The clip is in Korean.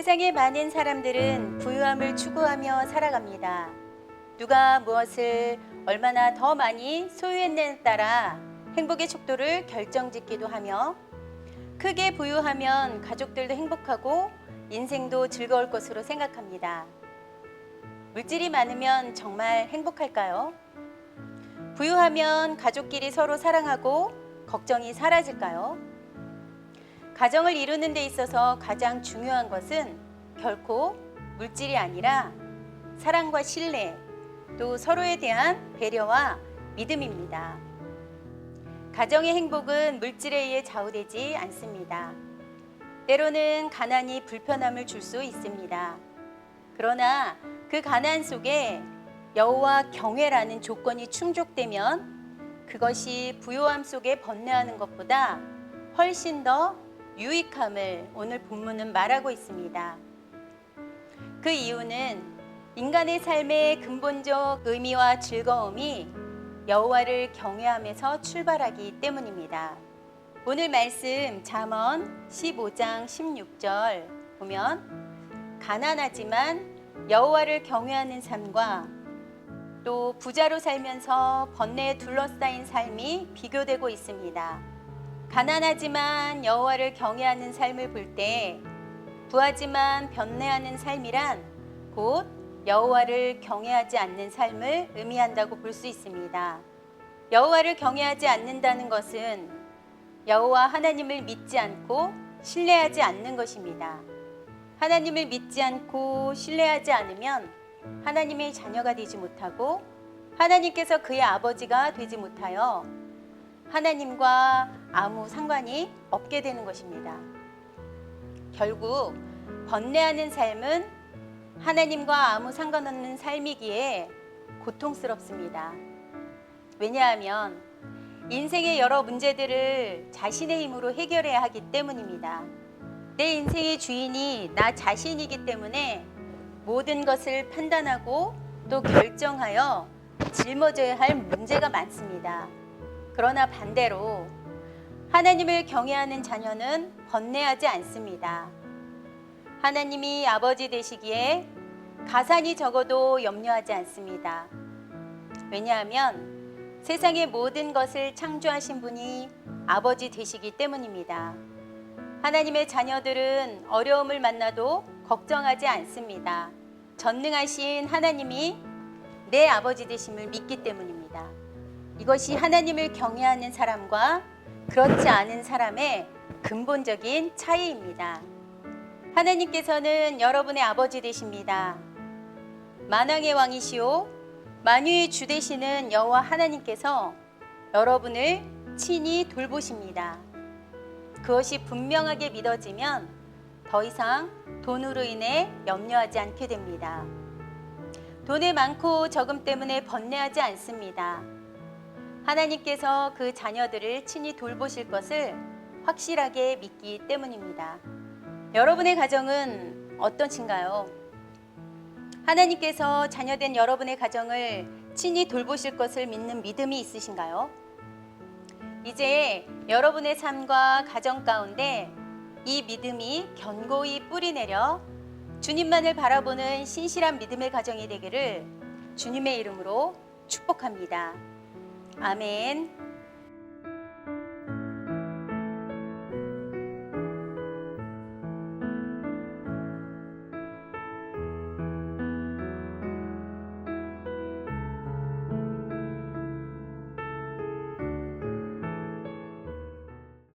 세상의 많은 사람들은 부유함을 추구하며 살아갑니다. 누가 무엇을 얼마나 더 많이 소유했느냐에 따라 행복의 척도를 결정짓기도 하며 크게 부유하면 가족들도 행복하고 인생도 즐거울 것으로 생각합니다. 물질이 많으면 정말 행복할까요? 부유하면 가족끼리 서로 사랑하고 걱정이 사라질까요? 가정을 이루는 데 있어서 가장 중요한 것은 결코 물질이 아니라 사랑과 신뢰, 또 서로에 대한 배려와 믿음입니다. 가정의 행복은 물질에 의해 좌우되지 않습니다. 때로는 가난이 불편함을 줄 수 있습니다. 그러나 그 가난 속에 여호와 경외라는 조건이 충족되면 그것이 부요함 속에 번뇌하는 것보다 훨씬 더 유익함을 오늘 본문은 말하고 있습니다. 그 이유는 인간의 삶의 근본적 의미와 즐거움이 여호와를 경외함에서 출발하기 때문입니다. 오늘 말씀 잠언 15장 16절 보면 가난하지만 여호와를 경외하는 삶과 또 부자로 살면서 번뇌에 둘러싸인 삶이 비교되고 있습니다. 가난하지만 여호와를 경외하는 삶을 볼 때 부하지만 변내하는 삶이란 곧 여호와를 경외하지 않는 삶을 의미한다고 볼 수 있습니다. 여호와를 경외하지 않는다는 것은 여호와 하나님을 믿지 않고 신뢰하지 않는 것입니다. 하나님을 믿지 않고 신뢰하지 않으면 하나님의 자녀가 되지 못하고 하나님께서 그의 아버지가 되지 못하여 하나님과 아무 상관이 없게 되는 것입니다. 결국 번뇌하는 삶은 하나님과 아무 상관없는 삶이기에 고통스럽습니다. 왜냐하면 인생의 여러 문제들을 자신의 힘으로 해결해야 하기 때문입니다. 내 인생의 주인이 나 자신이기 때문에 모든 것을 판단하고 또 결정하여 짊어져야 할 문제가 많습니다. 그러나 반대로 하나님을 경외하는 자녀는 번뇌하지 않습니다. 하나님이 아버지 되시기에 가산이 적어도 염려하지 않습니다. 왜냐하면 세상의 모든 것을 창조하신 분이 아버지 되시기 때문입니다. 하나님의 자녀들은 어려움을 만나도 걱정하지 않습니다. 전능하신 하나님이 내 아버지 되심을 믿기 때문입니다. 이것이 하나님을 경외하는 사람과 그렇지 않은 사람의 근본적인 차이입니다. 하나님께서는 여러분의 아버지 되십니다. 만왕의 왕이시오 만유의 주 되시는 여호와 하나님께서 여러분을 친히 돌보십니다. 그것이 분명하게 믿어지면 더 이상 돈으로 인해 염려하지 않게 됩니다. 돈의 많고 적음 때문에 번뇌하지 않습니다. 하나님께서 그 자녀들을 친히 돌보실 것을 확실하게 믿기 때문입니다. 여러분의 가정은 어떠신가요? 하나님께서 자녀된 여러분의 가정을 친히 돌보실 것을 믿는 믿음이 있으신가요? 이제 여러분의 삶과 가정 가운데 이 믿음이 견고히 뿌리내려 주님만을 바라보는 신실한 믿음의 가정이 되기를 주님의 이름으로 축복합니다. 아멘.